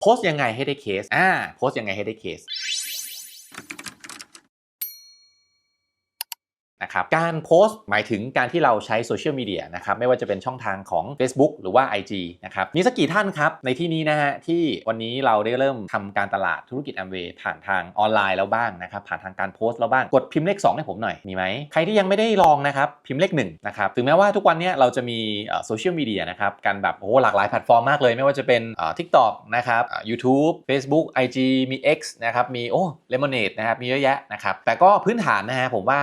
โพสต์ยังไงให้ได้เคสอ่าโพสต์ยังไงให้ได้เคส นะครับการโพสต์หมายถึงการที่เราใช้โซเชียลมีเดียนะครับไม่ว่าจะเป็นช่องทางของ Facebook หรือว่า IG นะครับมีสักกี่ท่านครับในที่นี้นะฮะที่วันนี้เราได้เริ่มทำการตลาดธุรกิจ a อ w a y ผ่านทางออนไลน์แล้วบ้างนะครับผ่านทางการโพสต์แล้วบ้างกดพิมพ์เลข 2 ให้ผมหน่อย มีไหมใครที่ยังไม่ได้ลองนะครับพิมพ์เลข1นะครับถึงแม้ว่าทุกวันนี้เราจะมีโซเชียลมีเดียนะครับกันแบบโอ้หหลากหลายแพลตฟอร์มมากเลย ไม่ว่าจะเป็นทิกตอกนะครับยูทูบเฟซบุ๊กไอจีมี X นะครับมีโอ้เลมอนเนดนะครับมีเยอะแยะนะครับแต่ก็พื้นฐานนะฮะผมว่า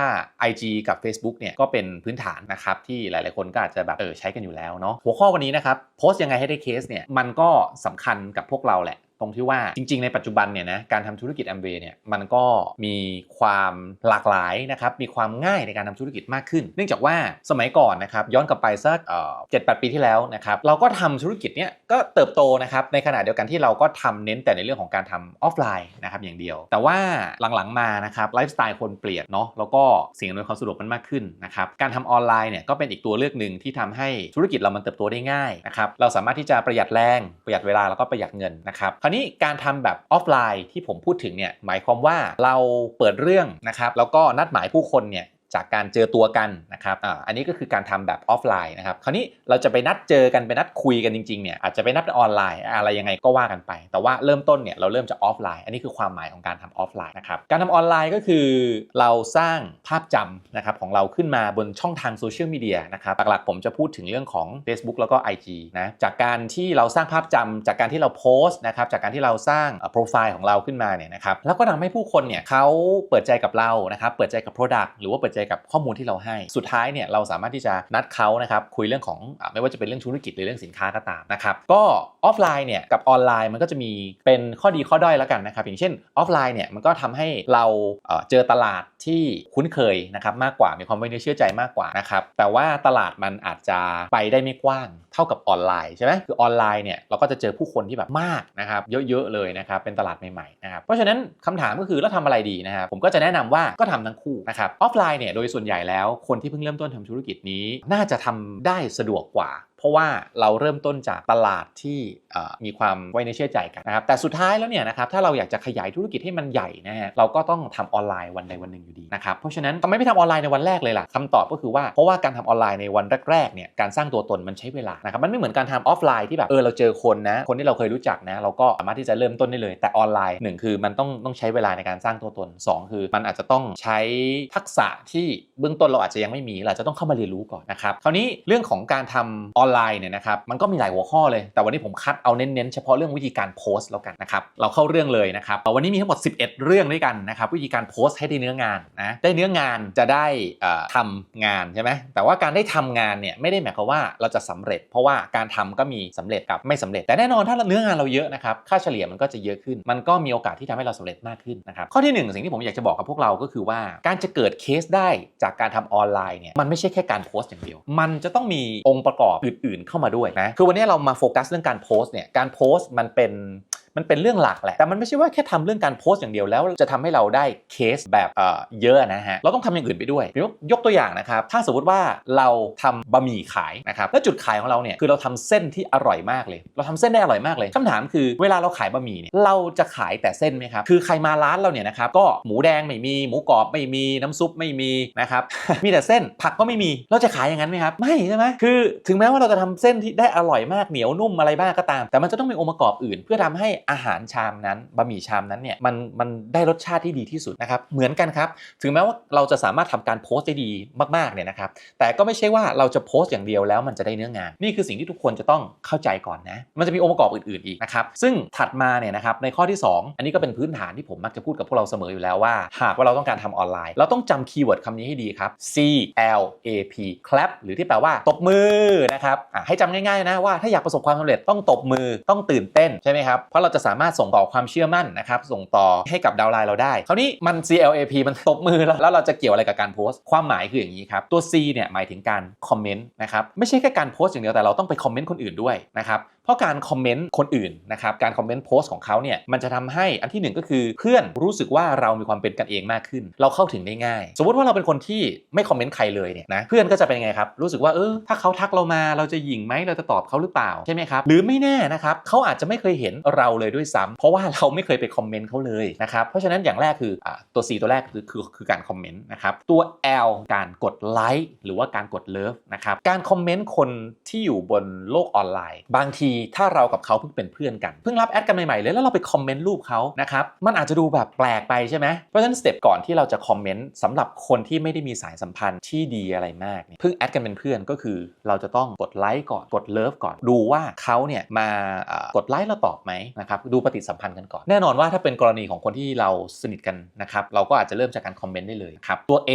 IG กับ Facebook เนี่ยก็เป็นพื้นฐานนะครับที่หลายๆคนก็อาจจะแบบเออใช้กันอยู่แล้วเนาะหัวข้อวันนี้นะครับโพสต์ยังไงให้ได้เคสเนี่ยมันก็สำคัญกับพวกเราแหละ ตรงที่ว่าจริง ๆ ในปัจจุบันเนี่ยนะการทำธุรกิจ a อ w a y เนี่ยมันก็มีความหลากหลายนะครับมีความง่ายในการทำธุรกิจมากขึ้น เนื่องจากว่าสมัยก่อนนะครับย้อนกลับไปสักเจ็ดแปดปีที่แล้วนะครับเราก็ทำธุรกิจเนี่ยก็เติบโตนะครับในขณะเดียวกันที่เราก็ทำเน้นแต่ในเรื่องของการทำออฟไลน์นะครับอย่างเดียว แต่ว่าหลังๆมานะครับไลฟ์สไตล์คนเปลี่ยนเนาะแล้วก็สิ่งอำนวยความสะดวกมันมากขึ้นนะครับการทำออนไลน์เนี่ยก็เป็นอีกตัวเลือกหนึ่งที่ทำให้ธุรกิจเรามันเติบโตได้ง่ายนะครับเราสามารถที่จะประหยัดแรงประหยัดเวลาแล้วก็ประหยัดเงินนะครับาวนี้การทำแบบออฟไลน์ที่ผมพูดถึงเนี่ยหมายความว่าเราเปิดเรื่องนะครับแล้วก็นัดหมายผู้คนเนี่ย จากการเจอตัวกันนะครับอ่าอันนี้ก็คือการทำแบบออฟไลน์นะครับ คราวนี้เราจะไปนัดเจอกันไปนัดคุยกันจริงๆเนี่ยอาจจะไปนัดออนไลน์อะไรยังไงก็ว่ากันไป แต่ว่าเริ่มต้นเนี่ยเราเริ่มจากออฟไลน์ อันนี้คือความหมายของการทำออฟไลน์นะครับ การทำออนไลน์ก็คือเราสร้างภาพจำนะครับของเราขึ้นมาบนช่องทางโซเชียลมีเดียนะครับ หลักๆผมจะพูดถึงเรื่องของ Facebook แล้วก็ IG นะ จากการที่เราสร้างภาพจำจากการที่เราโพสต์นะครับ จากการที่เราสร้างโปรไฟล์ของเราขึ้นมาเนี่ยนะครับ แล้วก็ทำให้ผู้คนเนี่ยเขาเปิดใจกับเรานะครับ เปิดใจกับ Product หรือว่าเปิดใจกับข้อมูลที่เราให้ สุดท้ายเนี่ยเราสามารถที่จะนัดเขานะครับคุยเรื่องของไม่ว่าจะเป็นเรื่องธุรกิจหรือเรื่องสินค้าก็ตามนะครับก็ออฟไลน์เนี่ยกับออนไลน์มันก็จะมีเป็นข้อดีข้อด้อยแล้วกันนะครับอย่างเช่นออฟไลน์เนี่ยมันก็ทำให้เราเจอตลาดที่คุ้นเคยนะครับมากกว่ามีความไว้เนื้อเชื่อใจมากกว่านะครับแต่ว่าตลาดมันอาจจะไปได้ไม่กว้าง ท่ากับออนไลน์ใช่ไหมคือออนไลน์เนี่ยเราก็จะเจอผู้คนที่แบบมากนะครับเยอะๆเลยนะครับเป็นตลาดใหม่ๆนะครับเพราะฉะนั้นคำถามก็คือแล้วทำอะไรดีนะครับผมก็จะแนะนำว่าก็ทำทั้งคู่นะครับออฟไลน์เนี่ยโดยส่วนใหญ่แล้วคนที่เพิ่งเริ่มต้นทำธุรกิจนี้ น่าจะทำได้สะดวกกว่า เพราะว่าเราเริ่มต้นจากตลาดที่มีความไว้ในเชื่อใจกันนะครับแต่สุดท้ายแล้วเนี่ยนะครับถ้าเราอยากจะขยายธุรกิจให้มันใหญ่นะฮะเราก็ต้องทำออนไลน์วันใดวันหนึ่งอยู่ดีนะครับเพราะฉะนั้นทำไมไม่ทำออนไลน์ในวันแรกเลยล่ะคำตอบก็คือว่าเพราะว่าการทำออนไลน์ในวันแรกๆเนี่ยการสร้างตัวตนมันใช้เวลานะครับมันไม่เหมือนการทำออฟไลน์ที่แบบเออเราเจอคนนะคนที่เราเคยรู้จักนะเราก็สามารถที่จะเริ่มต้นได้เลย แต่ออนไลน์หนึ่งคือมันต้องต้องใช้เวลาในการสร้างตัวตนสองคือ มันอาจจะต้องใช้ทักษะที่เบื้องต้นเราอาจจะยังไม่มีเราจะต้องเข้ามาเรียนรู้ก่อนนะครับคราวนี้เรื่องของการทำออนไลน์เนี่ยนะครับมันก็มีหลายหัวข้อเลย แต่วันนี้ผมคัดเอาเน้นๆเฉพาะเรื่องวิธีการโพสต์แล้วกันนะครับเราเข้าเรื่องเลยนะครับวันนี้มีทั้งหมด 11 เรื่องด้วยกันนะครับวิธีการโพสต์ให้ได้เนื้องานนะได้เนื้องานจะได้เอ่อทำงานใช่ไหมแต่ว่าการได้ทำงานเนี่ยไม่ได้หมายความว่าเราจะสำเร็จ เพราะว่าการทำก็มีสำเร็จกับไม่สำเร็จ แต่แน่นอนถ้าเนื้องานเราเยอะนะครับค่าเฉลี่ยมันก็จะเยอะขึ้น มันก็มีโอกาสที่ทำให้เราสำเร็จมากขึ้นนะครับข้อที่หนึ่งสิ่งที่ผมอยากจะบอกกับพวกเราก็คือว่าการจะเกิดเคสได้จากการทำออนไลน์เนี่ยมันไม่ใช่แค่การโพสต์อย่างเดียว มันจะต้องมีองค์ประกอบอื่นๆ เข้ามาด้วยนะคือวันนี้เรามาโฟกัสเรื่องการโพสต์เนี่ยการโพสต์มันเป็น มันเป็นเรื่องหลักแหละ แต่มันไม่ใช่ว่าแค่ทำเรื่องการโพสต์อย่างเดียวแล้ว จะทำให้เราได้เคสแบบเอ่อเยอะนะฮะ เราต้องทำอย่างอื่นไปด้วยยกยกตัวอย่างนะครับ ถ้าสมมติว่าเราทำบะหมี่ขายนะครับ แล้วจุดขายของเราเนี่ยคือเราทำเส้นที่อร่อยมากเลย เราทำเส้นได้อร่อยมากเลยคำถามคือเวลาเราขายบะหมี่เนี่ยเราจะขายแต่เส้นไหมครับ คือใครมาร้านเราเนี่ยนะครับก็หมูแดงไม่มีหมูกรอบไม่มีน้ำซุปไม่มีนะครับ มีแต่เส้นผักก็ไม่มี เราจะขายอย่างนั้นไหมครับ ไม่ใช่ไหมคือถึงแม้ว่าเราจะทำเส้นที่ได้อร่อยมากเหนียวนุ่มอะไรบ้างก็ตาม แต่มันจะต้องมีองค์ประกอบอื่น เพื่อทำให้อาหารชามนั้นบะหมี่ชามนั้นเนี่ยมันมันได้รสชาติที่ดีที่สุดนะครับเหมือนกันครับถึงแม้ว่าเราจะสามารถทำการโพสต์ได้ดีมากๆเนี่ยนะครับแต่ก็ไม่ใช่ว่าเราจะโพสต์อย่างเดียวแล้วมันจะได้เนื้องาน นี่คือสิ่งที่ทุกคนจะต้องเข้าใจก่อนนะมันจะมีองค์ประกอบอื่นๆอีกนะครับซึ่งถัดมาเนี่ยนะครับในข้อที่ 2 อันนี้ก็เป็นพื้นฐานที่ผมมักจะพูดกับพวกเราเสมออยู่แล้วว่า หากว่าเราต้องการทำออนไลน์ เราต้องจำคีย์เวิร์ดคำนี้ให้ดีครับ C L A P clap หรือที่แปลว่าตบมือนะครับอะให้จำง่ายๆนะว่าถ้าอยากประสบความสำเร็จต้องตบมือต้องตื่นเต้นใช่ไหมครับเพราะเราราจะสามารถส่งต่อความเชื่อมั่นนะครับส่งต่อให้กับดาวไลน์เราได้คราวนี้มัน C L A P มันตบมือแล้วแล้วเราจะเกี่ยวอะไรกับการโพสต์ความหมายคืออย่างนี้ครับตัว C เนี่ยหมายถึงการคอมเมนต์นะครับไม่ใช่แค่การโพสต์อย่างเดียวแต่เราต้องไปคอมเมนต์คนอื่นด้วยนะครับ เพราะการคอมเมนต์คนอื่นนะครับการคอมเมนต์โพสต์ของเขาเนี่ยมันจะทำให้อันที่หนึ่งก็คือเพื่อนรู้สึกว่าเรามีความเป็นกันเองมากขึ้น เราเข้าถึงได้ง่าย สมมติว่าเราเป็นคนที่ไม่คอมเมนต์ใครเลยเนี่ยนะเพื่อนก็จะเป็นยังไงครับรู้สึกว่าเออถ้าเขาทักเรามาเราจะหยิงไหมเราจะตอบเขาหรือเปล่าใช่ไหมครับหรือไม่แน่นะครับเขาอาจจะไม่เคยเห็นเราเลยด้วยซ้ำเพราะว่าเราไม่เคยไปคอมเมนต์เขาเลยนะครับเพราะฉะนั้นอย่างแรกคืออตัว C ตัวแรกคือคือคือการคอมเมนต์นะครับตัว L การกดไลค์หรือว่าการกดเลิฟนะครับการคอมเมนต์คนที่อยู่บนโลกออนไลน์ บางทีถ้าเรากับเขาเพิ่งเป็นเพื่อนกัน เพิ่งรับแอดกันใหม่ๆเลยแล้วเราไปคอมเมนต์รูปเขานะครับมันอาจจะดูแบบแปลกไปใช่ไหมเพราะฉะนั้นสเต็ปก่อนที่เราจะคอมเมนต์สำหรับคนที่ไม่ได้มีสายสัมพันธ์ที่ดีอะไรมากเนี่เพิ่งแอดกันเป็นเพื่อนก็คือ เราจะต้องกดไลค์ก่อนกดเลิฟก่อนดูว่าเขาเนี่ยมากดไลค์เราตอบไหมนะครับดูปฏิสัมพันธ์กันก่อน แน่นอนว่าถ้าเป็นกรณีของคนที่เราสนิทกันนะครับเราก็อาจจะเริ่มจากการคอมเมนต์ได้เลยครับตัว A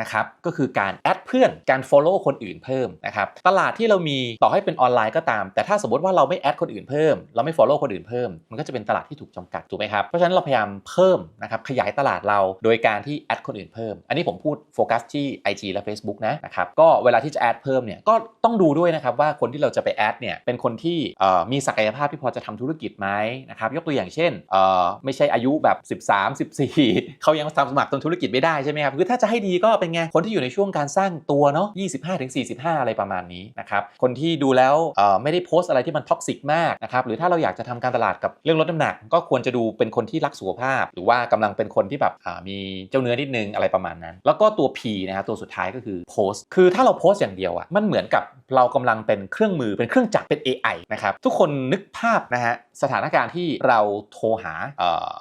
นะครับก็คือการแอดเพื่อนการ Follow คนอื่นเพิ่มนะครับตลาดที่เรามีต่อให้เป็นออนไลน์ก็ตาม แต่ถ้าสมมติว่าเราไม่แอดคนอื่นเพิ่ม เราไม่ Follow คนอื่นเพิ่ม มันก็จะเป็นตลาดที่ถูกจำกัดถูกไหมครับ เพราะฉะนั้นเราพยายามเพิ่มนะครับขยายตลาดเราโดยการที่แอดคนอื่นเพิ่ม อันนี้ผมพูดโฟกัสที่ IG และ Facebook นะนะครับก็เวลาที่จะแอดเพิ่มเนี่ยก็ต้องดูด้วยนะครับว่าคนที่เราจะไปแอดเนี่ยเป็นคนที่มีศักยภาพที่พอจะทำธุรกิจไหมนะครับยกตัวอย่างเช่นไม่ใช่อายุแบบ 13 14 เขายังทำสมัครตรงธุรกิจไม่ได้ใช่ไหมครับคือถ้าจะให้ดีก็เป็นไงคนที่อยู่ในช่วงการสร้างตัวเนาะ25-45 อะไรประมาณนี้นะครับคนที่ดูแล้วไม่ได้โพสอะไรที่มันท็อกซิกมากนะครับหรือถ้าเราอยากจะทำการตลาดกับเรื่องลดน้ำหนัก ก็ควรจะดูเป็นคนที่รักสุขภาพ หรือว่ากำลังเป็นคนที่แบบมีเจ้าเนื้อนิดนึงอะไรประมาณนั้น แล้วก็ตัว P นะครับตัวสุดท้ายก็คือโพสต์คือถ้าเราโพสต์อย่างเดียวอะมันเหมือนกับเรากำลังเป็นเครื่องมือเป็นเครื่องจักรเป็น AI นะครับทุกคนนึกภาพนะฮะสถานการณ์ที่เราโทรหา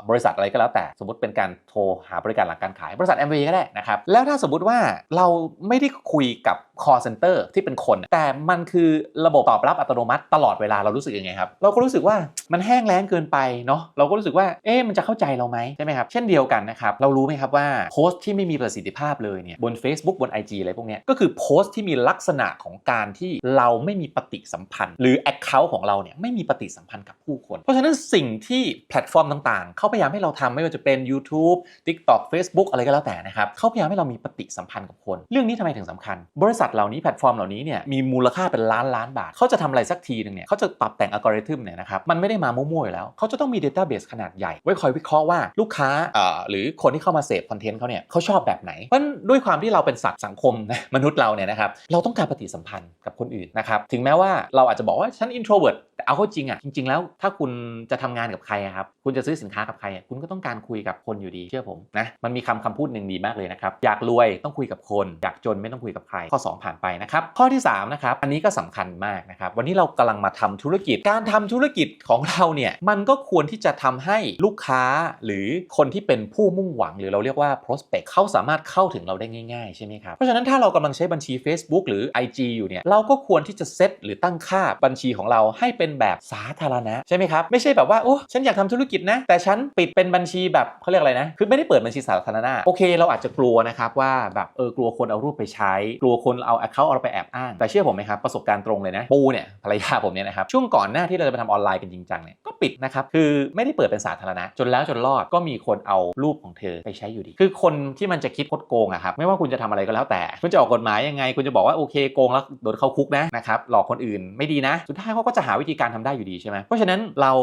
บริษัทอะไรก็แล้วแต่สมมติเป็นการโทรหาบริการหลังการขายบริษัท m อ a ก็ได้นะครับแล้วถ้าสมมติว่าเราไม่ได้คุยกับ call center ที่เป็นคน แต่มันคือระบบตอบรับอัตโนมัติตลอดเวลาเรารู้สึกยังไงครับ เราก็รู้สึกว่ามันแห้งแล้งเกินไปเนาะเราก็รู้สึกว่าเอ๊ะมันจะเข้าใจเราไหมใช่ไหมครับ เช่นเดียวกันนะครับ เรารู้ไหมครับว่าโพสต์ที่ไม่มีประสิทธิภาพเลยเนี่ยบน Facebook บน IG อะไรพวกนี้ก็คือโพสต์ที่มีลักษณะของการที่เราไม่มีปฏิสัมพันธ์ หรือ Account ของเราเนี่ยไม่มีปฏิสัมพันธ์กับผู้คน เพราะฉะนั้นสิ่งที่แพลตฟอร์มต่างๆ เขาพยายามให้เราทำไม่ว่าจะเป็น YouTube TikTok Facebook อะไรก็แล้วแต่นะครับเขาพยายามให้เรามีปฏิสัมพันธ์กับคน เรื่องนี้ทำไมถึงสำคัญ บริษัทเหล่านี้แพลตฟอร์มเหล่านี้เนี่ยมีมูลค่าเป็นล้านล้านบาทเขาจะทำอะไรสักทีหนึ่งเนี่ยเขาจะปรับแต่งอัลกอริทึมเนี่ยนะครับมันไม่ได้มามั่วๆอยู่แล้วเขาจะต้องมี Database ขนาดใหญ่ ไว้คอยวิเคราะห์ว่าลูกค้าเอ่อหรือคนที่เข้ามาเสพคอนเทนต์เขาเนี่ยเขาชอบแบบไหนเพราะฉะนั้นด้วยความที่เราเป็นสัตว์สังคมนะมนุษย์เราเนี่ยนะครับเราต้องการปฏิสัมพันธ์กับคนอื่นนะครับถึงแม้ว่าเราอาจจะบอกว่าฉัน introvert แต่เอาเข้าจริงอะจริง ๆ แล้วถ้าคุณจะทำงานกับใครอะครับคุณจะซื้อสินค้ากับใครอะคุณก็ต้องการคุยกับคนอยู่ดีเชื่อผมนะมันมีคำคำพูดหนึ่งดีมากเลยนะครับอยากรวยต้องคุยกับคนอยากจนไม่ต้องคุยกับใครข้อ2 ผ่านไปนะครับ ข้อที่3นะครับอันนี้ก็สำคัญมากนะครับ วันนี้เรากำลังมาทำธุรกิจ การทำธุรกิจของเราเนี่ยมันก็ควรที่จะทำให้ลูกค้าหรือคนที่เป็นผู้มุ่งหวัง หรือเราเรียกว่า prospect เขาสามารถเข้าถึงเราได้ง่ายๆใช่ไหมครับเพราะฉะนั้นถ้าเรากำลังใช้บัญชี Facebook หรือ IG อยู่เนี่ยเราก็ควรที่จะเซตหรือตั้งค่าบัญชีของเราให้เป็นแบบสาธารณะใช่ไหมครับไม่ใช่แบบว่าโอ้ฉันอยากทำธุรกิจนะ แต่ฉันปิดเป็นบัญชีแบบเขาเรียกอะไรนะคือไม่ได้เปิดบัญชีสาธารณะโอเค เราอาจจะกลัวนะครับว่าแบบเออกลัวคนเอารูปไปใช้ กลัวคนเอา account เอาไปแอบอ้าง แต่เชื่อผมไหมครับ ประสบการณ์ตรงเลยนะ ปูเนี่ยภรรยาผมเนี่ยนะครับ ช่วงก่อนหน้าที่เราจะไปทำออนไลน์กันจริงจังเนี่ยก็ปิดนะครับ คือไม่ได้เปิดเป็นสาธารณะ จนแล้วจนรอดก็มีคนเอารูปของเธอไปใช้อยู่ดี คือคนที่มันจะคิดคดโกงอะครับไม่ว่าคุณจะทำอะไรก็แล้วแต่ คุณจะออกกฎหมายยังไง คุณจะบอกว่าโอเคโกงแล้วโดนเข้าคุกนะนะครับหลอกคนอื่นไม่ดีนะ สุดท้ายเขาก็จะหาวิธีการทำได้อยู่ดีใช่ไหมเพราะฉะนั้นเรา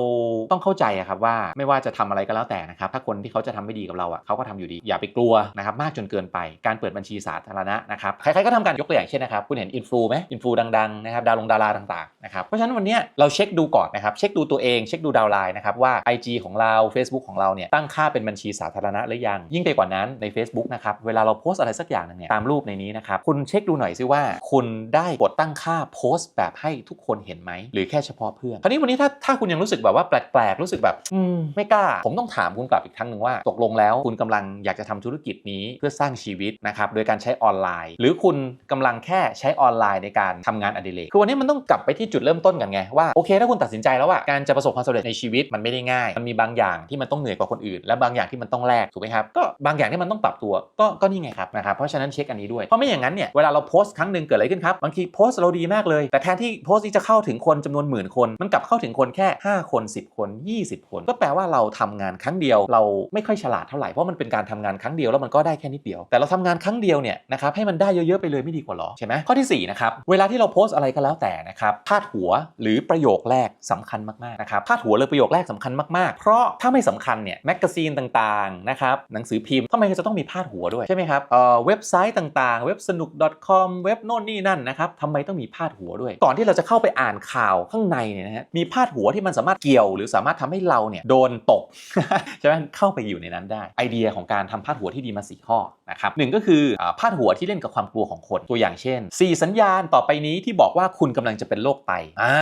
ต้องเข้าใจอะครับว่าไม่ว่าจะทำอะไรก็แล้วแต่นะครับถ้าคนที่เขาจะทำไม่ดีกับเราอะเขาก็ทำอยู่ดีอย่าไปกลัวนะครับมากจนเกินไปการเปิดบัญชีสาธารณะนะครับใครๆก็ทำกันยกตัวอย่างเช่นนะครับคุณเห็นอินฟลูไหมอินฟลูดังๆนะครับดาวลงดาราต่างๆนะครับเพราะฉะนั้นวันนี้เราเช็คดูก่อนนะครับเช็คดูตัวเองเช็คดูดาวไลน์นะครับว่า IG ของเรา Facebook ของเราเนี่ยตั้งค่าเป็นบัญชีสาธารณะหรือยัง ยิ่งไปกว่านั้นใน Facebook นะครับเวลาเราโพสอะไรสักอย่างนึงเนี่ยตามรูปในนี้นะครับคุณเช็คดูหน่อยซิว่า คุณได้กดตั้งค่าโพสต์แบบให้ทุกคนเห็นไหมหรือแค่เฉพาะเพื่อนคราวนี้วันนี้ถ้าถ้าคุณยังรู้สึกแบบว่าแปลกๆรู้สึกแบบอืมไม่กล้า ผมต้องถามคุณกลับอีกครั้งหนึ่งว่าตกลงแล้ว คุณกำลังอยากจะทำธุรกิจนี้เพื่อสร้างชีวิตนะครับโดยการใช้ออนไลน์ หรือคุณกำลังแค่ใช้ออนไลน์ในการทำงานอดิเรกคือวันนี้มันต้องกลับไปที่จุดเริ่มต้นกันไงว่าโอเคถ้าคุณตัดสินใจแล้วว่าการจะประสบความสำเร็จในชีวิตมันไม่ได้ง่าย มันมีบางอย่างที่มันต้องเหนื่อยกว่าคนอื่น และบางอย่างที่มันต้องแลกถูกไหมครับก็บางอย่างที่มันต้องปรับตัวก็ก็นี่ไงครับนะครับเพราะฉะนั้นเช็คอันนี้ด้วยเพราะไม่อย่างนั้นเนี่ยเวลาเราโพสต์ครั้งหนึ่งเกิดอะไรขึ้นครับบางทีโพสต์เราดีมากเลย แต่แทนที่โพสต์นี้จะเข้าถึงคนจำนวนหมื่นคน มันกลับเข้าถึงคนแค่ 5 คน 10 คน 20 คน ก็แปลว่าเราทำงานครั้งเดียว เราไม่ค่อยฉลาดเท่าไหร่เพราะมันเป็นการทำงานครั้งเดียวแล้วมันก็ได้แค่นิดเดียวแต่เราทำงานครั้งเดียวเนี่ยนะครับให้มันได้เยอะๆไปเลยไม่ดีกว่าว่าหรอใช่ไหมข้อที่สี่นะครับเวลาที่เราโพสต์อะไรก็แล้วแต่นะครับพาดหัวหรือประโยคแรกสำคัญมากๆนะครับพาดหัวหรือประโยคแรกสำคัญมากๆ เพราะถ้าไม่สำคัญเนี่ยแมกกาซีนต่างๆนะครับหนังสือพิมพ์ทำไมจะต้องมีพาดหัวด้วยใช่ไหมครับเอ่อเว็บไซต์ต่างๆ เว็บสนุก .com เว็บโน่นนี่นั่นนะครับทำไมต้องมีพาดหัวด้วย ก่อนที่เราจะเข้าไปอ่านข่าวข้างในเนี่ยนะฮะมีพาดหัวที่มันสามารถเกี่ยว หรือสามารถทำให้เราเนี่ยโดนตกใช่ไหมเข้าไปอยู่ในนั้นได้ ไอเดียของการทำพาดหัวที่ดีมา4ข้อนะครับหนึ่งก็คือพาดหัวที่เล่นกับความกลัวของคนตัวอย่างเช่น 4 สัญญาณต่อไปนี้ที่บอกว่าคุณกำลังจะเป็นโรคไตอ่า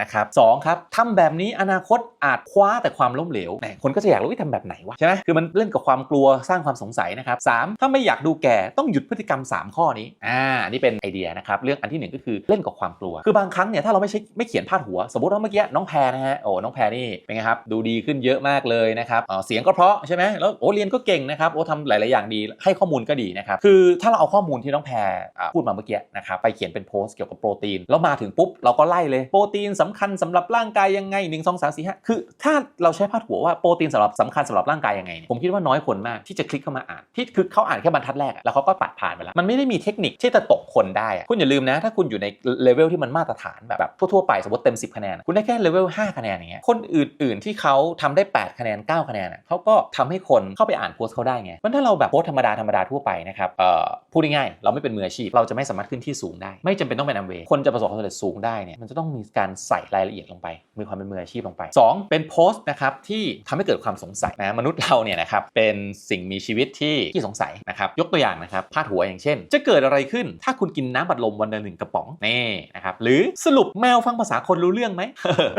นะครับสองครับทำแบบนี้อนาคตอาจคว้าแต่ความล้มเหลวแหมคนก็จะอยากรู้ว่าทำแบบไหนวะใช่ไหมคือมันเล่นกับความกลัวสร้างความสงสัยนะครับสามถ้าไม่อยากดูแก่ต้องหยุดพฤติกรรม 3 ข้อนี้อ่านี่เป็นไอเดียนะครับเรื่องอันที่หนึ่งก็คือเล่นกับความกลัว คือบางครั้งเนี่ยถ้าเราไม่ใช่ไม่เขียนพาดหัว สมมติว่าเมื่อกี้น้องแพรนะฮะโอ้น้องแพรนี่เป็นไงครับดูดีขึ้นเยอะมากเลยนะครับเอ่อเสียงก็เพราะใช่ไหมแล้วโอ้เรียนก็เก่งนะครับโอ้ทำหลาย ๆ อย่างดีให้ข้อมูลก็ดีนะครับคือถ้าเราเอาข้อมูลที่น้องแพรอ่าพูดมาเมื่อกี้นะครับไปเขียนเป็นโพสต์เกี่ยวกับโปรตีน แล้วมาถึงปุ๊บเราก็ไล่เลยโปรตีนสำคัญสำหรับร่างกายยังไง1 2 3 4 5คือ ถ้าเราใช้พาดหัวว่าโปรตีนสำหรับสำคัญสำหรับร่างกายยังไงเนี่ยผมคิดว่าน้อยคนมากที่จะคลิกเข้ามาอ่านที่คือเขาอ่านแค่บรรทัดแรกแล้วเขาก็ปัดผ่านไปแล้วมันไม่ได้มีเทคนิคที่จะตกคนได้ คุณอย่าลืมนะ ถ้าคุณอยู่ในเลเวลที่มันมาตรฐานแบบทั่วๆไปสมมติเต็ม 10 คะแนน คุณได้แค่เลเวล5คะแนนอย่างเงี้ยคนอื่นๆที่เขาทำได้ 8 คะแนน 9 คะแนนเขาก็ทำให้คนเข้าไปอ่านโพสต์เขาได้ไงมันถ้าเราแบบโพสต์ธรรมดาธรรมดาทั่วไปนะครับเอ่อพูดง่ายๆเราไม่เป็นมืออาชีพเราจะไม่สามารถขึ้นที่สูงได้ ไม่จำเป็นต้องเป็นอัมเวย์คนจะประสบความสำเร็จสูงได้เนี่ยมันจะต้องมีการใส่รายละเอียดลงไป มีความเป็นมืออาชีพลงไป 2 เป็นโพสต์นะครับที่ทำให้เกิดความสงสัยนะมนุษย์เราเนี่ยนะครับเป็นสิ่งมีชีวิตที่ที่สงสัยนะครับยกตัวอย่างนะครับพาดหัวอย่างเช่น จะเกิดอะไรขึ้น ถ้าคุณกินน้ำบัดลมวันละหนึ่งกระป๋องนี่นะครับหรือสรุปแมวฟังภาษาคนรู้เรื่องไหม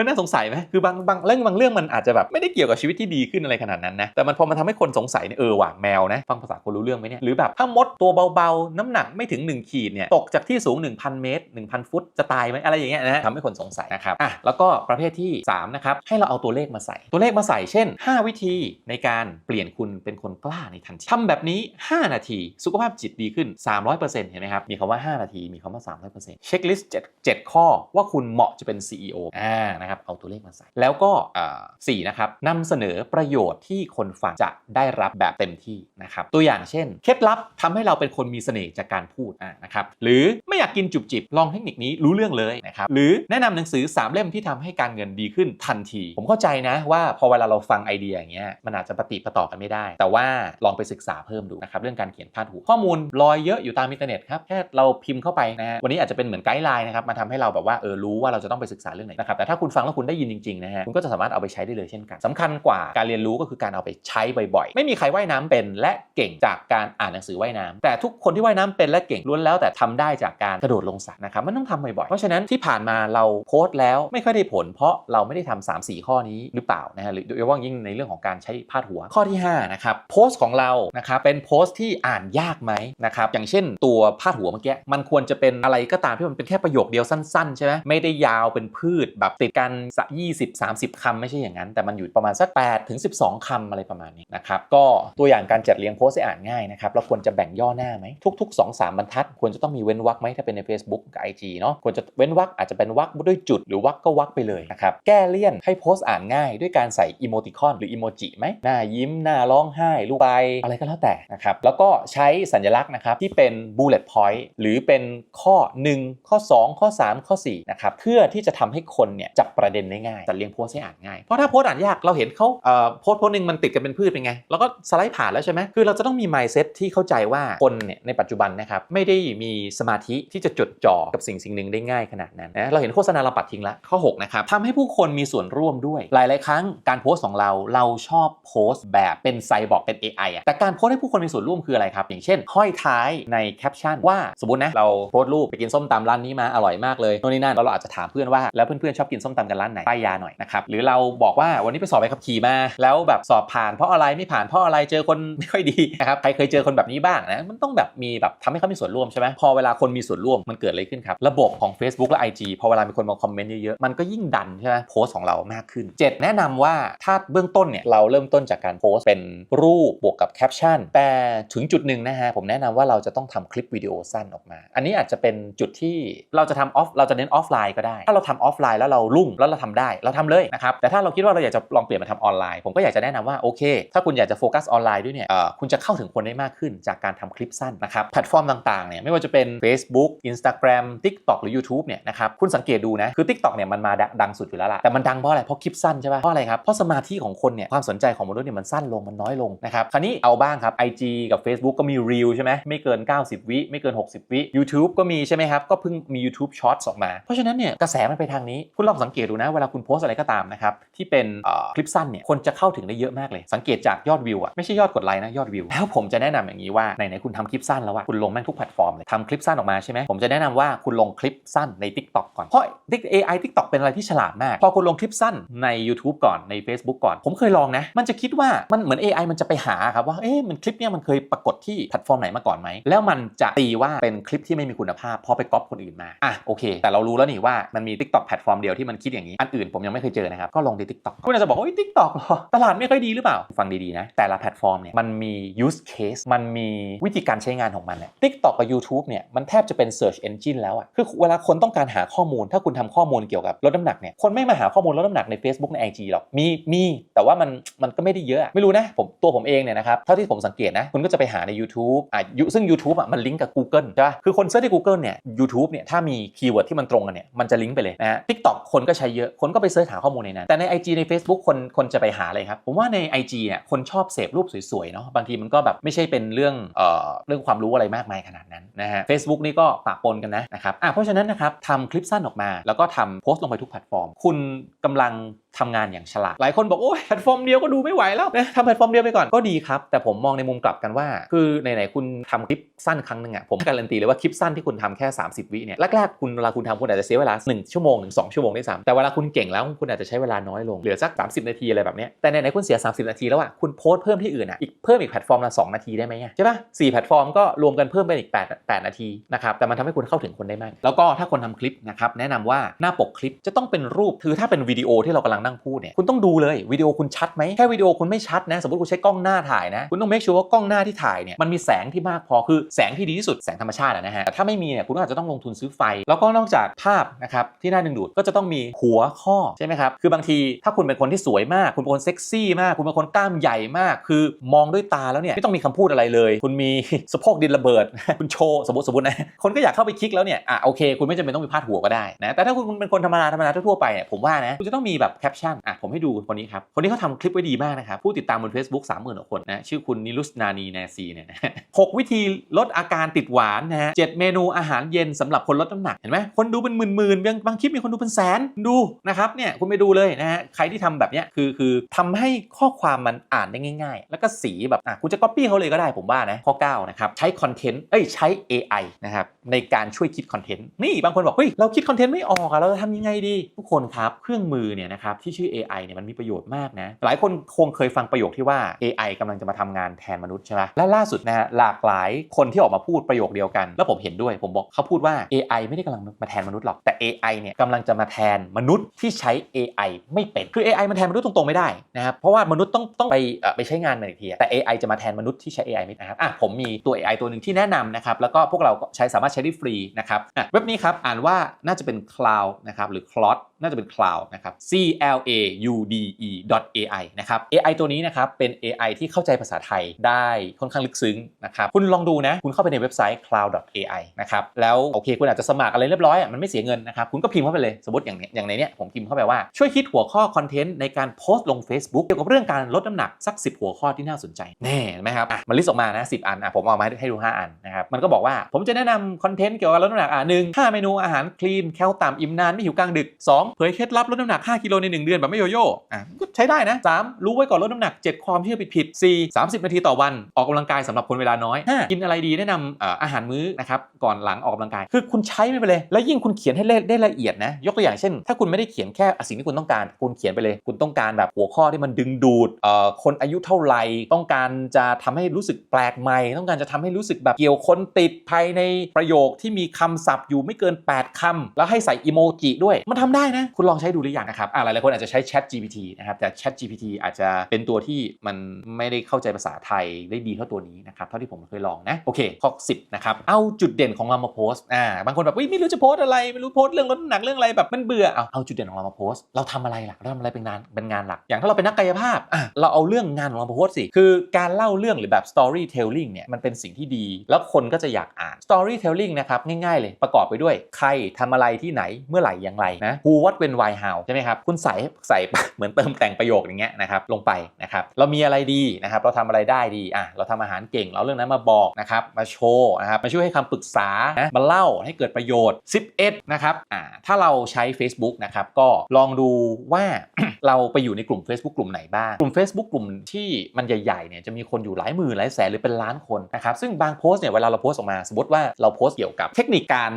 น่าสงสัยไหมคือบางบางเรื่องบางเรื่องมันอาจจะแบบไม่ได้เกี่ยวกับชีวิตที่ดีขึ้นอะไรขนาดนั้นนะแต่มันพอมันทำให้คนสงสัยเนี่ยเออว่ะแมวนะฟังภาษาคนรู้เรื่องไหมเนี่ยหรือแบบถ้ามดตัวเบาๆ น้ำหนักไม่ถึง1ขีดเนี่ยตกจากที่สูง 1,000 เมตร 1,000 ฟุตจะตายไหมอะไรอย่างเงี้ยนะทำให้คนสงสัยนะครับอะแล้วก็ประเภทที่3นะครับให้เราเอาตัวเลขมาใส่ ตัวเลขมาใส่เช่น 5 วิธีในการเปลี่ยนคุณเป็นคนกล้าในทันทีทำแบบนี้ 5 นาทีสุขภาพจิตดีขึ้น 300%เห็นไหมครับมีคำว่า 5 นาทีมีคำว่า 300%เช็คลิสต์7 7 ข้อว่าคุณเหมาะจะเป็น CEO อ่านะครับเอาตัวเลขมาใส่ แล้วก็อ่าสี่นะครับนำเสนอประโยชน์ที่คนฟังจะได้รับแบบเต็มที่นะครับตัวอย่างเช่น เคล็ดลับทำให้เราเป็นคนมีเสน่ห์จากการพูดอ่านะครับหรือไม่อยากกินจุบจิบลองเทคนิคนี้รู้เรื่องเลยนะครับหรือแนะนำหนังสือ 3 เล่มที่ทำให้การเงินดีขึ้นทันที ผมเข้าใจนะว่าพอเวลาเราฟังไอเดียอย่างเงี้ยมันอาจจะปฏิปต่อกันไม่ได้ แต่ว่าลองไปศึกษาเพิ่มดูนะครับเรื่องการเขียนพาดหัวข้อมูลลอยเยอะอยู่ตามอินเทอร์เน็ตครับแค่เราพิมพ์เข้าไปนะฮะวันนี้อาจจะเป็นเหมือนไกด์ไลน์นะครับมาทำให้เราแบบว่าเออรู้ว่าเราจะต้องไปศึกษาเรื่องไหนนะครับแต่ถ้าคุณฟังแล้วคุณได้ยินจริงๆนะฮะคุณก็จะสามารถเอาไปใช้ได้เลยเช่นกันสำคัญกว่าการเรียนรู้ก็คือการเอาไปใช้บ่อยๆ ไม่มีใครว่ายน้ำเป็น และเก่งจากการอ่านหนังสือว่ายน้ำแต่ทุกคนที่ว่ายน้ำเป็นและเก่งล้วนแล้วแต่ทำได้จากการกระโดดลงสระนะครับมันต้องทำบ่อยๆ เพราะฉะนั้นที่ผ่านมาเราโพสต์แล้วไม่ค่อยได้ผล เพราะเราไม่ได้ทำ3 4 ข้อนี้หรือเปล่านะฮะหรือโดยเฉพาะยิ่งในเรื่องของการใช้พาดหัวข้อที่5นะครับโพสต์ของเรานะครับเป็นโพสต์ที่อ่านยากไหมนะครับอย่างเช่นตัวพาดหัวเมื่อกี้มันควรจะเป็นอะไรก็ตามที่มันเป็นแค่ประโยคเดียวสั้นๆใช่ไหมไม่ได้ยาวเป็นพืชแบบติดกันสัก20 30คำไม่ใช่อย่างนั้น แต่มันอยู่ประมาณสัก8ถึง12คำอะไรประมาณนี้นะครับก็ตัวอย่างการจัดเรียงโพสต์ให้อ่านง่ายนะครับเราควรจะแบ่งย่อหน้าไหมทุก ๆ 2 3 บรรทัดควรจะต้องมีเว้นวรรคไหมถ้าเป็นใน Facebook กับ IG เนาะควรจะเว้นวรรคอาจจะเป็นวรรคด้วยจุด หรือวรรคก็วรรคไปเลยนะครับแก้เลี่ยนให้โพสต์อ่านง่าย ด้วยการใส่อีโมติคอนหรืออีโมจิไหมหน้ายิ้มหน้าร้องไห้ลูกไปอะไรก็แล้วแต่นะครับแล้วก็ใช้สัญลักษณ์นะครับที่เป็น bullet point หรือเป็นข้อ 1 ข้อ 2 ข้อ 3 ข้อ4นะครับเพื่อที่จะทำให้คนเนี่ยจับประเด็นได้ง่ายจัดเรียงโพสต์ให้อ่านง่ายเพราะถ้าโพสต์อ่านยากเราเห็นเขาเอ่อโพสต์โพสต์หนึ่งมันติดกันเป็นพืชเป็นไงแล้วก็สไลด์ผ่านแล้วใช่ไหมคือเราจะต้องมี mindset ที่เข้าใจว่าคนเนี่ยในปัจจุบันนะครับไม่ได้มีสมาธิที่จะจดจ่อกับสิ่งสิ่งหนึ่งได้ง่ายขนาดนั้นนะเราเห็นโฆษณาเราปัดทิ้งละข้อ6นะครับทำให้ผู้คนมีส่วนร่วมด้วย หลาย ๆ ครั้งการโพสต์ของเราเราชอบโพสต์แบบเป็นไซบอร์กเป็น AI อะแต่การโพสต์ให้ผู้คนมีส่วนร่วมคืออะไรครับ อย่างเช่น ห้อยท้ายในแคปชั่นว่าสมมตินะเราโพสต์รูปไปกินส้มตำร้านนี้มาอร่อยมากเลยโน่นนี่นั่นเราอาจจะถามเพื่อนว่าแล้วเพื่อนๆชอบกินส้มตำกันร้านไหนป้ายยาหน่อยนะครับหรือเราบอกว่าวันนี้ไปสอบใบขับขี่มา แล้วแบบสอบผ่านเพราะอะไรไม่ผ่านเพราะอะไรเจอคนไม่ค่อยดีนะครับใครเคยเจอคนแบบนี้บ้างนะมันต้องแบบมีแบบทำให้เขามีส่วนร่วมใช่ไหมพอเวลาคนมีส่วนร่วมมันเกิดอะไรขึ้นครับ ระบบของ Facebook และ IG พอเวลามีคนมาคอมเมนต์เยอะๆ มันก็ยิ่งดันใช่ไหมโพสต์ของเรามากขึ้น 7 แนะนำว่าถ้าเบื้องต้นเนี่ย เราเริ่มต้นจากการโพสต์เป็นรูปบวกกับแคปชั่น แต่ถึงจุดหนึ่งนะฮะ ผมแนะนำว่าเราจะต้องทำคลิปวิดีโอสั้นออกมา อันนี้อาจจะเป็นจุดที่เราจะทำออฟเราจะเน้นออฟไลน์ก็ได้ ถ้าเราทำออฟไลน์แล้วเรารุ่งแล้วเราทำได้เราทำเลยนะครับแต่ถ้าเราคิดว่าเราอยากจะลองเปลี่ยนมาทำออนไลน์ผมก็อยากจะแนะนำว่าโอเค ถ้าคุณอยากจะโฟกัสออนไลน์ด้วยเนี่ยคุณจะเข้าถึงคนได้มากขึ้นจากการทำคลิปสั้นนะครับแพลตฟอร์มต่างๆเนี่ยไม่ว่าจะเป็น Facebook Instagram TikTok หรือ YouTube เนี่ยนะครับคุณสังเกตดูนะ คือ TikTok เนี่ยมันมาดังสุดอยู่แล้วล่ะแต่มันดังเพราะอะไรเพราะคลิปสั้นใช่ป่ะเพราะอะไรครับเพราะสมาธิของคนเนี่ยความสนใจของมนุษย์เนี่ยมันสั้นลงมันน้อยลงนะครับคราวนี้เอาบ้างครับ IG กับ Facebook ก็มี Reel ใช่ไหมไม่เกิน 90 วิไม่เกิน 60 วิ YouTube ก็มีใช่ไหมครับก็เพิ่งมี YouTube Shorts ออกมา เพราะฉะนั้นเนี่ยกระแสมันไปทางนี้คุณลองสังเกตดูนะเวลาคุณโพสอะไรก็ตามนะครับที่เป็นคลิปสั้นเนี่ยคนจะเข้าถึงได้เยอะมากเลย สังเกตจากยอดวิวอะไม่ใช่ยอดกดไลค์นะยอดวิวแล้วผมจะแนะนำอย่างนี้ว่าไหนๆคุณทำคลิปสั้นแล้วว่าคุณลงแม่งทุกแพลตฟอร์มเลยทำคลิปสั้นออกมาใช่ไหมผมจะแนะนำว่าคุณลงคลิปสั้นใน TikTok ก่อน เพราะ AI TikTok เป็นอะไรที่ฉลาดมาก พอคุณลงคลิปสั้นใน YouTube ก่อนใน Facebook ก่อน ผมเคยลองนะ มันจะคิดว่ามันเหมือน AI มันจะไปหาครับว่าเอ๊ะมันคลิปเนี้ยมันเคยปรากฏที่แพลตฟอร์มไหนมาก่อนไหม แล้วมันจะตีว่าเป็นคลิปที่ไม่มีคุณภาพพอไปก๊อปคนอื่นมาอะโอเค แต่เรารู้แล้วนี่ว่ามันมี TikTok แพลตฟอร์มเดียวที่มันคิดอย่างนี้อันอื่นผมยังไม่เคยเจอนะครับก็ลงใน TikTok คุณอาจจะบอกว่า TikTok เหรอตลาดไม่ค่อยดีหรือเปล่าฟังดีๆนะแต่ละแพลตฟอร์มเนี่ยมันมี use case มันมีวิธีการใช้งานของมันเนี่ย TikTok กับ YouTube เนี่ยมันแทบจะเป็น search engine แล้วอะคือเวลาคนต้องการหาข้อมูล ถ้าคุณทำข้อมูลเกี่ยวกับลดน้ำหนักเนี่ยคนไม่มาหาข้อมูลลดน้ำหนักใน Facebook ใน IG หรอกมีมีแต่ว่ามันมันก็ไม่ได้เยอะไม่รู้นะผมตัวผมเองเนี่ยนะครับเท่าที่ผมสังเกตนะคุณก็จะไปหาใน YouTube อะซึ่ง YouTube อะมันลิงก์กับ Google ใช่ป่ะคือคนเซิร์ชใน Google เนี่ย YouTube เนี่ยถ้ามีคีย์เวิร์ดที่มันตรงกันเนี่ยมันจะลิงก์ไปเลยนะฮะ TikTok คนก็ใช้เยอะคนก็ไปเซิร์ชหาข้อมูลในนั้น แต่ใน IG ใน Facebook คนคนจะไปหาอะไรครับผมว่าใน IG เนี่ยคนชอบเสพรูปสวยๆเนาะบางทีมันก็แบบไม่ใช่เป็นเรื่องเอ่อเรื่องความรู้อะไรมากมายขนาดนั้นนะฮะเฟซบุ๊กนี่ก็ปะปนกันนะนะครับอะเพราะฉะนั้นนะครับทำคลิปสั้นออกมา แล้วก็ทำโพสต์ลงไปทุกแพลตฟอร์ม คุณกำลังทำงานอย่างฉลาด หลายคนบอกโอ้ยแพลตฟอร์มเดียวก็ดูไม่ไหวแล้วนะทำแพลตฟอร์มเดียวไปก่อนก็ดีครับ แต่ผมมองในมุมกลับกันว่า คือไหนๆคุณทำคลิปสั้นครั้งหนึ่งอะผมการันตีเลยว่าคลิปสั้นที่คุณทำแค่ 30 วิเนี่ยแรกๆคุณเวลาคุณทำคุณอาจจะเสียเวลา 1 ชั่วโมงถึง2ชั่วโมงได้วยซ้ำแต่เวลาคุณเก่งแล้วคุณอาจจะใช้เวลาน้อยลงเหลือสัก 30 นาทีอะไรแบบเนี้ยแต่ไหนๆคุณเสีย 30 นาทีแล้วอะคุณโพสต์เพิ่มที่อื่นอะอีกเพิ่มอีกแพลตฟอร์มละ2นาทีได้ไหมใช่ปะสี่แพลตฟอร์มก็รวมกันเพิ่มเป็นอีก 8 8 นาทีนะครับแต่มันทำให้คุณเข้าถึงคนได้มากแล้วก็ถ้าคนทำคลิปนะครับแนะนำว่าหน้าปกคลิปจะต้องเป็นรูปคือถ้าเป็นวิดีโอที่เรากำลังนั่งพูดเนี่ยคุณต้องดูเลยวิดีโอคุณชัดไหมแค่วิดีโอคุณไม่ชัดนะสมมติคุณใช้กล้องหน้าถ่ายนะคุณต้องเมคชัวร์ว่ากล้องหน้าที่ถ่ายเนี่ยมันมีแสงที่มากพอคือแสงที่ดีที่สุดแสงธรรมชาติอะนะฮะแต่ถ้าไม่มีเนี่ยคุณอาจจะต้องลงทุนซื้อไฟ แล้วก็นอกจากภาพนะครับที่น่าดึงดูดก็จะต้องมีหัวข้อใช่ไหมครับคือบางทีถ้าคุณเป็นคนที่สวยมาก คุณเป็นคนเซ็กซี่มาก คุณเป็นคนกล้ามใหญ่มาก คือมองด้วยตาแล้วเนี่ยไม่ต้องมีคำพูดอะไรเลย คุณมีสะโพกดินระเบิด คุณโชว์สมมติสมมตินะคนก็อยากเข้าไปคลิกแล้วเนี่ยอะโอเค คุณไม่จำเป็นต้องมีพาดหัวก็ได้นะแต่ถ้าคุณเป็นคนธรรมดาธรรมดาทั่วไปเนี่ยผมว่านะคุณจะต้องมีแบบแคปชั่นอะผมให้ดูคนนี้ครับ คนนี้เขาทำคลิปไว้ดีมากนะครับ ผู้ติดตามบน Facebook 30,000กว่าคนนะ ชื่อคุณนิลุสนานีแนซีเนี่ยนะหกวิธีลดอาการติดหวานนะฮะเจ็ดเมนูอาหารเย็นสำหรับคนลดน้ำหนัก เห็นไหมคนดูเป็นหมื่นๆบางบางคลิปมีคนดูเป็นแสนดูนะครับเนี่ยคุณไปดูเลยนะฮะใครที่ทำแบบเนี้ยคือคือทำให้ข้อความมันอ่านได้ง่าย ๆ แล้วก็สีแบบอะคุณจะ copy เขาเลยก็ได้ผมว่านะข้อ9นะครับใช้คอนเทนต์เอ้ยใช้ AI นะครับในการช่วยคิดคอนเทนต์นี่บางคนบอกเฮ้ยเราคิดคอนเทนต์ไม่ออกอะเราจะทำยังไงดี ทุกคนครับเครื่องมือเนี่ยนะครับที่ชื่อ AI เนี่ยมันมีประโยชน์มากนะ หลายคนคงเคยฟังประโยคที่ว่า AI กำลังจะมาทำงานแทนมนุษย์ใช่ไหมและล่าสุดนะฮะหลากหลายคนที่ออกมาพูดประโยคเดียวกัน แล้วผมเห็นด้วย ผมบอกเขาพูดว่า AI ไม่ได้กำลังมาแทนมนุษย์หรอกแต่ AI เนี่ยกำลังจะมาแทนมนุษย์ที่ใช้ AI ไม่เป็นคือ AI มันแทนมนุษย์ตรงๆไม่ได้นะครับเพราะว่ามนุษย์ต้องต้องไปไปใช้งานมันอีกทีแต่ AI จะมาแทนมนุษย์ที่ใช้ AI ไม่ได้นะครับอะผมมีตัว AI ตัวหนึ่งที่แนะนำนะครับแล้วก็พวกเราก็ใช้สามารถใช้ได้ฟรีนะครับเว็บนี้ครับอ่านว่าน่าจะเป็น cloud นะครับหรือ cloud น่าจะเป็น cloud นะครับ c l a u d e AI นะครับ AI ตัวนี้นะครับเป็น AI ที่เข้าใจภาษาไทยได้ค่อนข้างลึกซึ้งนะครับคุณลองดูนะ คุณเข้าไปในเว็บไซต์ cloud.ai นะครับแล้วโอเค คุณอาจจะสมัครอะไรเรียบร้อยอะมันไม่เสียเงินนะครับคุณก็พิมพ์เข้าไปเลยสมมติอย่างเนี้ยอย่างในเนี้ยผมพิมพ์เข้าไปว่าช่วยคิดหัวข้อคอนเทนต์ในการโพสต์ลง Facebook เกี่ยวกับเรื่องการลดน้ำหนักสัก 10 หัวข้อที่น่าสนใจแน่เห็นไหมครับอะมันลิสต์ออกมานะ10อันอะผมเอามาให้ดู 5 อันนะครับมันก็บอกว่าผมจะแนะนำคอนเทนต์เกี่ยวกับลดน้ำหนักอะหนึ่งห้าเมนูอาหารคลีนแคลต่ำอิ่มนานไม่หิวกลางดึกสองเผยเคล็ดลับลดน้ำหนัก 5 กิโลใน1 เดือนแบบไม่โยโย่อะก็ใช้ได้นะ 3 รู้ไว้ก่อนลดน้ำหนัก 7 ความเชื่อผิดๆ4 30 นาทีต่อวันออกกำลังกายสำหรับคนเวลาน้อย 5 กินอะไรดีแนะนำอาหารมื้อนะครับก่อนหลังออกกำลังกาย คือคุณใช้ไม่ไปเลย แล้วยิ่งคุณเขียนให้ได้ละเอียดนะ ยกตัวอย่างเช่น ถ้าคุณไม่ได้เขียนแค่สิ่งที่คุณต้องการ คุณเขียนไปเลย คุณต้องการแบบหัวข้อที่มันดึงดูดคนอายุเท่าไหร่ต้องการจะทำให้รู้สึกแปลกใหม่ ต้องการจะทำให้รู้สึกแบบเกี่ยวคนติดภายในประโยคที่มีคำศัพท์อยู่ไม่เกิน 8คำแล้วให้ใส่อีโมจิด้วย มันทำได้นะ คุณลองใช้ดูหรือยังนะครับอะหลายๆคนคนอาจจะใช้ Chat GPT นะครับ แต่ Chat GPT อาจจะเป็นตัวที่มันไม่ได้เข้าใจภาษาไทยได้ดีเท่าตัวนี้นะครับ เท่าที่ผมเคยลองนะ โอเค ข้อ 10 นะครับ เอาจุดเด่นของเรามาโพสต์ อ่า บางคนแบบไม่รู้จะโพสต์อะไร ไม่รู้โพสต์เรื่องลดน้ำหนักเรื่องอะไรแบบมันเบื่อ เอาเอาจุดเด่นของเรามาโพสต์ เราทำอะไรล่ะ เราทำอะไรเป็นงาน เป็นงานหลัก อย่างถ้าเราเป็นนักกายภาพ อะ เราเอาเรื่องงานของเรามาโพสต์สิ คือการเล่าเรื่องหรือแบบ storytelling เนี่ย มันเป็นสิ่งที่ดี แล้วคนก็จะอยากอ่าน storytelling นะครับง่ายๆเลยประกอบไปด้วยใครทำอะไรที่ไหนเมื่อไหร่อย่างไรนะ who what when why how ใช่ไหมครับคุณใส่ใส่เหมือนเติมแต่งประโยคอย่างเงี้ยนะครับลงไปนะครับเรามีอะไรดีนะครับเราทำอะไรได้ดีอะเราทำอาหารเก่ง เราเรื่องนั้นมาบอกนะครับมาโชว์นะครับมาช่วยให้คำปรึกษานะมาเล่าให้เกิดประโยชน์ 11นะครับอ่าถ้าเราใช้ Facebook นะครับก็ลองดูว่าเราไปอยู่ในกลุ่ม Facebook กลุ่มไหนบ้าง กลุ่ม Facebook กลุ่มที่มันใหญ่ๆเนี่ยจะมีคนอยู่หลายหมื่นหลายแสนหรือเป็นล้านคนนะครับซึ่งบางโพสต์เนี่ยเวลาเราโพสต์ออกมาสมมติว่าเราโพสต์เกี่ยวกับเทคนิคการ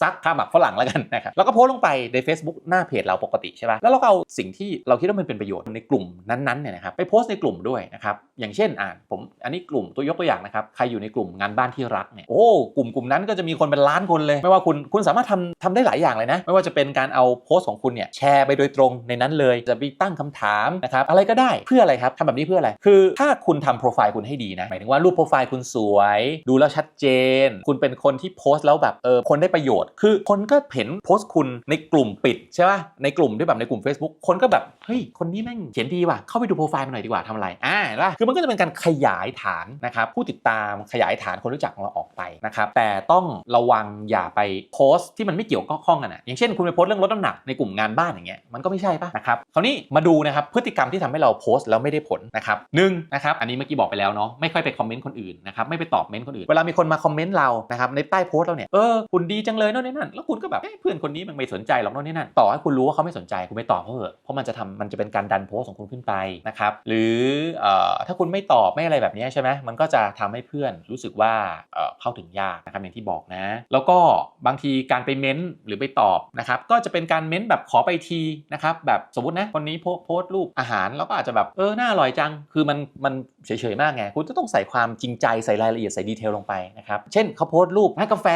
ซักข้าหมักฝรั่งแล้วกันนะครับแล้วก็โพสต์ลงไปใน Facebook หน้าเพจเราปกติใช่ป่ะแล้วเราก็เอาสิ่งที่เราคิดว่ามันเป็นประโยชน์ในกลุ่มนั้นๆเนี่ยนะครับไปโพสต์ในกลุ่มด้วยนะครับอย่างเช่นอ่าผมอันนี้กลุ่มตัวยกตัวอย่างนะครับใครอยู่ในกลุ่มงานบ้านที่รักเนี่ยโอ้กลุ่มกลุ่มนั้นก็จะมีคนเป็นล้านคนเลย ไม่ว่าคุณคุณสามารถทำทำได้หลายอย่างเลยนะ ไม่ว่าจะเป็นการเอาโพสต์ของคุณเนี่ยแชร์ไปโดยตรงในนั้นเลย จะไปตั้งคำถามนะครับอะไรก็ได้เพื่ออะไรครับทำแบบนี้เพื่ออะไร คือถ้าคุณทำโปรไฟล์คุณให้ดีนะหมายถึงว่ารูปโปรไฟล์คุณสวย ดูแล้วชัดเจน คุณเป็นคนที่โพสต์แล้วแบบเออคนได้ประโยชน์ คือคนก็เห็นโพสต์คุณในกลุ่มปิดใช่ป่ะในกลุ่มที่แบบในกลุ่ม Facebook คนก็แบบเฮ้ยคนนี้แม่งเขียนดีว่ะเข้าไปดูโปรไฟล์มันหน่อยดีกว่าทำอะไรอ่าเห็นป่ะคือมันก็จะเป็นการขยายฐานนะครับผู้ติดตามขยายฐานคนรู้จักของเราออกไปนะครับแต่ต้องระวังอย่าไปโพสต์ที่มันไม่เกี่ยวข้องกันนะอย่างเช่น คุณไปโพสต์เรื่องลดน้ำหนักในกลุ่มงานบ้านอย่างเงี้ยมันก็ไม่ใช่ป่ะนะครับคราวนี้มาดูนะครับพฤติกรรมที่ทำให้เราโพสต์แล้วไม่ได้ผลนะครับหนึ่งนะครับอันนี้เมื่อกี้บอกไปแล้วเนาะไม่ค่อยไปคอมเมนต์คนอื่นนะครับไม่ไปตอบเมนต์คนอื่นเวลามีคนมาคอมเมนต์เรานะครับในใต้โพสต์เราเนี่ยเออคุณดีจังเลยโน่นนี่นั่นแล้วคุณก็แบบเพื่อนคนนี้มันไม่สนใจหรอกโน่นนี่นั่นต่อให้คุณรู้ว่าเขาไม่สนใจคุณไม่ตอบเขาเถอะเพราะมันจะทำมันจะเป็นการดันโพสต์ของคุณขึ้นไปนะครับหรืออถ้าคุณไม่ตอบไม่อะไรแบบนี้ใช่ไหมมันก็จะทำให้เพื่อนรู้สึกว่าเข้าถึงยากนะครับอย่างที่บอกนะ แล้วก็บางทีการไปเม้นต์หรือไปตอบนะครับก็จะเป็นการเม้นต์แบบขอไปทีนะครับแบบสมมตินะคนนี้โพโพสต์รูปอาหารแล้วก็อาจจะแบบเออน่าอร่อยจัง คือมันมันเฉยๆมากไงคุณจะต้องใส่ความจริงใจใส่รายละเอียดใส่ดีเทลลงไปนะครับเช่นเขาโพสต์รูปร้านกาแฟ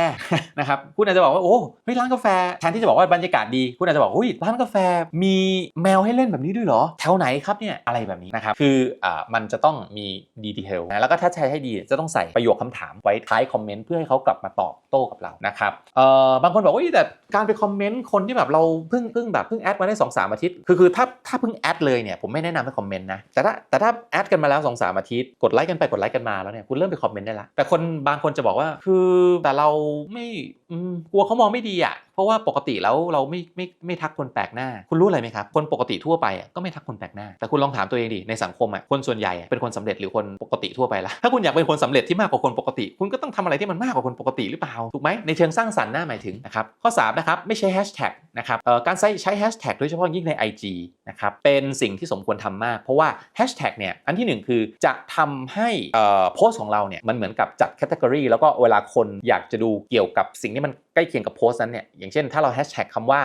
นะครับคุณอาจจะบอกว่าโอ้เฮ้ยร้านกาแฟแทนที่จะบอกว่าบรรยากาศดี คุณอาจจะบอกเฮ้ยร้านกาแฟมีแมวให้เล่นแบบนี้ด้วยเหรอ แถวไหนครับเนี่ย อะไรแบบนี้นะครับ คืออ่ามันจะต้องมีดีเทลนะแล้วก็ถ้าใช้ให้ดีจะต้องใส่ประโยคคำถามไว้ท้ายคอมเมนต์เพื่อให้เขากลับมาตอบโต้กับเรานะครับเอ่อบางคนบอกว่าแต่การไปคอมเมนต์คนที่แบบเราเพิ่งเพิ่งแบบเพิ่งแอดมาได้สองสามอาทิตย์คือคือถ้าถ้าเพิ่งแอดเลยเนี่ยผมไม่แนะนำให้คอมเมนต์นะแต่ถ้าแต่ถ้าแอดกันมาแล้วสองสามอาทิตย์กดไลค์กันไปกดไลค์กันมาแล้วเนี่ยคุณเริ่มไปคอมเมนต์ได้ละแต่คนบางคนจะบอกว่าคือแต่เราไม่กลัวเขามองไม่ดีอะ เพราะว่าปกติแล้วเราไม่ไม่ไม่ทักคนแปลกหน้า คุณรู้อะไรไหมครับ คนปกติทั่วไปอะก็ไม่ทักคนแปลกหน้า แต่คุณลองถามตัวเองดิ ในสังคมอะ คนส่วนใหญ่เป็นคนสำเร็จหรือคนปกติทั่วไปละถ้าคุณอยากเป็นคนสำเร็จที่มากกว่าคนปกติ คุณก็ต้องทำอะไรที่มันมากกว่าคนปกติหรือเปล่า ถูกไหมในเชิงสร้างสรรค์หน้าหมายถึงนะครับ ข้อ3นะครับ ไม่ใช้แฮชแท็กนะครับการใช้ใช้แฮชแท็กโดยเฉพาะยิ่งใน IG นะครับ เป็นสิ่งที่สมควรทำมาก เพราะว่าแฮชแท็กเนี่ย อันที่หนึ่งคือจะทำให้โพสต์ของเราเนี่ย มันเหมือนกับจัดแคตตากรีแล้วก็เวลาคนอยากจะดูเกี่ยวกับสิ่งที่มันใกล้เคียงกับโพสต์นั้นเนี่ยอย่างเช่นถ้าเราแฮชแท็กคำว่า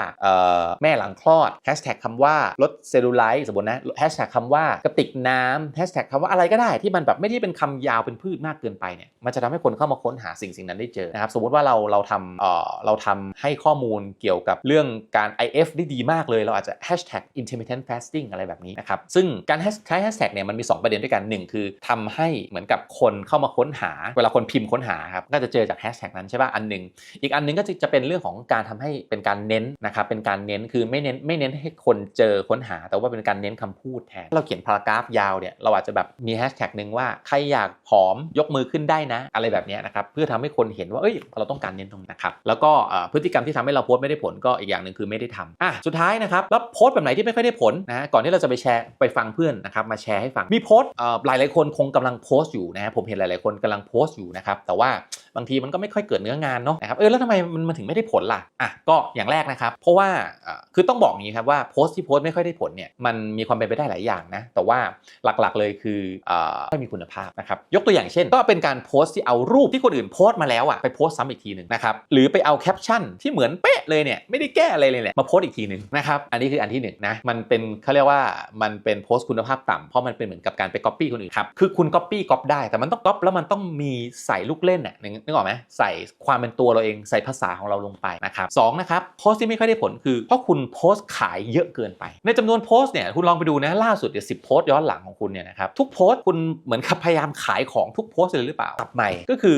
แม่หลังคลอดแฮชแท็กคำว่าลดเซลลูไลท์สมมตินะแฮชแท็กคำว่ากระติกน้ำแฮชแท็กคำว่าอะไรก็ได้ที่มันแบบไม่ได้เป็นคำยาวเป็นพืชมากเกินไปเนี่ยมันจะทำให้คนเข้ามาค้นหาสิ่งสิ่งนั้นได้เจอนะครับสมมติว่าเราเราทำเอ่อเราทำให้ข้อมูลเกี่ยวกับเรื่องการ IF ได้ดีมากเลย เราอาจจะแฮชแท็ก intermittent fasting อะไรแบบนี้นะครับซึ่งการใช้แฮชแท็กเนี่ยมันมี 2 ประเด็นด้วยกันหนึ่งคือทำให้เหมือนกับคนเข้ามาค้นหา เวลาคนพิมพ์ค้นหาครับก็จะเจอจากแฮชแท็กนั้นใช่ป่ะอันหนึ่งอีกอันหนึงก็จะเป็นเรื่องของการทำให้เป็นการเน้นนะครับเป็นการเน้นคือไม่เน้นไม่เน้นให้คนเจอค้นหา แต่ว่าเป็นการเน้นคำพูดแทนเราเขียนพารากราฟยาวเนี่ยเราอาจจะแบบมีแฮชแท็กหนึ่งว่าใครอยากผอมยกมือขึ้นได้นะ อะไรแบบนี้นะครับเพื่อทำให้คนเห็นว่าเอ้ยเราต้องการเน้นตรงนี้นะครับแล้วก็พฤติกรรมที่ทำให้เราโพสต์ไม่ได้ผลก็อีกอย่างหนึ่งคือไม่ได้ทำอะสุดท้ายนะครับแล้วโพสต์แบบไหนที่ไม่ค่อยได้ผลนะก่อนที่เราจะไปแชร์ไปฟังเพื่อนนะครับมาแชร์ให้ฟังมีโพสต์หลายหลายคนคงกำลังโพสต์อยู่นะฮะผมเห็นหลาย ๆ คนกำลังโพสต์อยู่นะครับแต่ว่าบางทีมันก็ไม่ค่อยเกิดเนื้องานเนาะนะครับเออแล้วทำไมมันมันถึงไม่ได้ผลล่ะอะก็อย่างแรกนะครับเพราะว่าคือต้องบอกอย่างนี้ครับว่าโพสต์ที่โพสต์ไม่ค่อยได้ผลเนี่ยมันมีความเป็นไปได้หลายอย่างนะแต่ว่าหลักๆเลยคือไม่มีคุณภาพนะครับยกตัวอย่างเช่น ก็เป็นการโพสต์ที่เอารูปที่คนอื่นโพสต์มาแล้วอะไปโพสต์ซ้ำอีกทีหนึ่งนะครับหรือไปเอาแคปชั่นที่เหมือนเป๊ะเลยเนี่ยไม่ได้แก้อะไรเลยแหละมาโพสต์อีกทีหนึ่งนะครับอันนี้คืออันที่หนึ่งนะมันเป็นเขาเรียกว่ามันเป็นโพสต์คุณภาพต่ำเพราะมันเป็นเหมือนกับการไปก๊อปปี้คนอื่นครับคือคุณก๊อปปี้ก๊อปได้แต่มันต้องก๊อปแล้วมันต้องมีใส่ลูกเล่นอะนึกออกไหมใส่ความเป็นตัวเราเองใส่ภาษาของเราลงไปนะครับสองนะครับโพสที่ไม่ค่อยได้ผลคือเพราะคุณโพสต์ขายเยอะเกินไป ในจำนวนโพสต์เนี่ยคุณลองไปดูนะล่าสุดเดี๋ยวสิโพสต์ย้อนหลังของคุณเนี่ยนะครับทุกโพสต์คุณเหมือนกับพยายามขายของทุกโพสต์เลยหรือเปล่าตับใหม่ก็คือ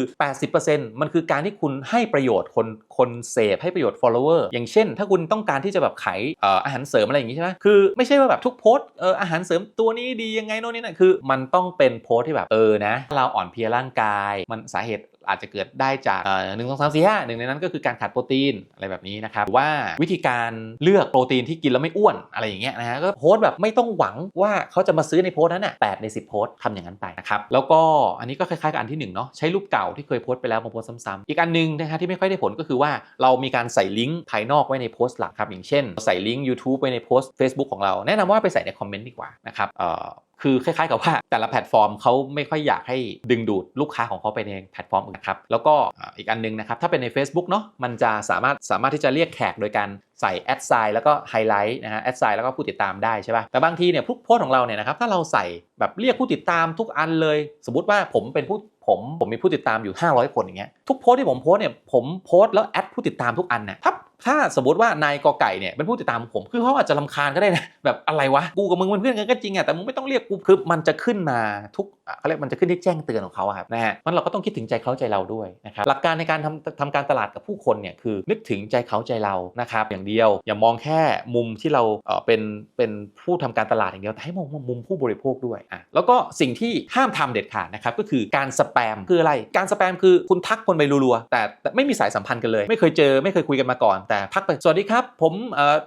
80%มันคือการที่คุณให้ประโยชน์คนคนเสพให้ประโยชน์ follower อย่างเช่น ถ้าคุณต้องการที่จะแบบขายอออาหารเสริมอะไรอย่างงี้ใช่ไหมคือไม่ใช่ว่าแบบทุกโพสต์เอออาหารเสริมตัวนี้ดียังไงโน่นนี่นั่นคือ มันต้องเป็นโพสต์ที่แบบเออนะ เราอ่อนเพลียร่างกาย มันสาเหตุ อาจจะเกิดได้จากหนึ่งสองสามสี่ห้าหนึ่งในนั้นก็คือการขาดโปรตีนอะไรแบบนี้นะครับว่าวิธีการเลือกโปรตีนที่กินแล้วไม่อ้วนอะไรอย่างเงี้ยนะฮะก็โพสต์แบบไม่ต้องหวังว่าเขาจะมาซื้อในโพสต์นั้นน่ะแปดใน10โพสต์ทำอย่างนั้นไปนะครับแล้วก็อันนี้ก็คล้ายๆกับอันที่หนึ่งเนาะใช้รูปเก่าที่เคยโพสต์ไปแล้วมาโพสต์ซ้ำๆอีกอันหนึงนะฮะที่ไม่ค่อยได้ผลก็คือว่าเรามีการใส่ลิงก์ภายนอกไว้ในโพสต์หลักครับอย่างเช่น ใส่ลิงก์ YouTube ไว้ในโพสต์ Facebook ของเราแนะนำว่าไปใส่ในคอมเมนต์ดีกว่านะครับเอ่อคือคล้ายๆกับว่าแต่ละแพลตฟอร์มเขาไม่ค่อยอยากให้ดึงดูดลูกค้าของเขาไปในแพลตฟอร์มอื่นครับแล้วก็อีกอันนึงนะครับถ้าเป็นใน Facebook เนาะมันจะสามารถสามารถที่จะเรียกแขกโดยการ ใส่แอดไซน์แล้วก็ไฮไลท์นะฮะแอดไซน์แล้วก็ผู้ติดตามได้ใช่ป่ะแต่บางทีเนี่ยพวกโพสของเราเนี่ยนะครับถ้าเราใส่แบบเรียกผู้ติดตามทุกอันเลย สมมติว่าผมเป็นผู้ผมผมมีผู้ติดตามอยู่ 500 คนอย่างเงี้ยทุกโพสที่ผมโพสเนี่ยผมโพสแล้วแอดผู้ติดตามทุกอันเนี่ยถ้าถ้าสมมติว่านายกอไก่เนี่ยเป็นผู้ติดตามผมคือเขาอาจจะลำคาญก็ได้นะแบบอะไรวะกูกับมึงเป็นเพื่อนกันก็จริงอะแต่มึงไม่ต้องเรียกกูคือมันจะขึ้นมาทุกอะเขาเรียกมันจะขึ้นที่แจ้งเตือนของเขาครับนะฮะมันเราก็ต้องคิดถึงใจเขาใจเราด้วยนะครับหลักการในการทำทำการตลาดกับผู้คนเนี่ยคือนึกถึงใจเขาใจเรานะครับอย่างเดียว อย่ามองแค่มุมที่เราเเป็นเป็นผู้ทำการตลาดอย่างเดียวแต่ให้มองมุมผู้บริโภคด้วยอะแล้วก็สิ่งที่ห้ามทำเด็ดขาดนะครับก็คือการสแปมคืออะไร การสแปมคือคุณทักคนไปรัวๆแต่แต่ไม่มีสายสัมพันธ์กันเลย ไม่เคยเจอไม่เคยคุยกันมาก่อน แต่ทักไปสวัสดีครับผม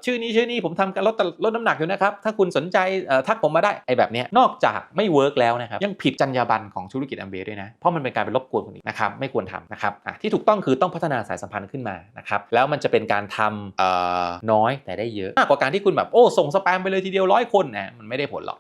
ชื่อนี้ชื่อนี้ผมทำการลดลดน้ำหนักอยู่นะครับถ้าคุณสนใจทักผมมาได้ไอ้แบบเนี้ยนอกจากไม่เวิร์กแล้วนะครับยังผิดจรรยาบรรณของธุรกิจแอมเบด้วยนะเพราะมันเป็นการไปรบกวนคนอื่นนะครับไม่ควรทำนะครับที่ถูกต้องคือต้องพัฒนาสายสัมพันธ์ขึ้นมานะครับแล้วมันจะเป็นการทำน้อยแต่ได้เยอะมากกว่าการที่คุณแบบโอ้ส่งสแปมไปเลยทีเดียวร้อยคนนะมันไม่ได้ผลหรอก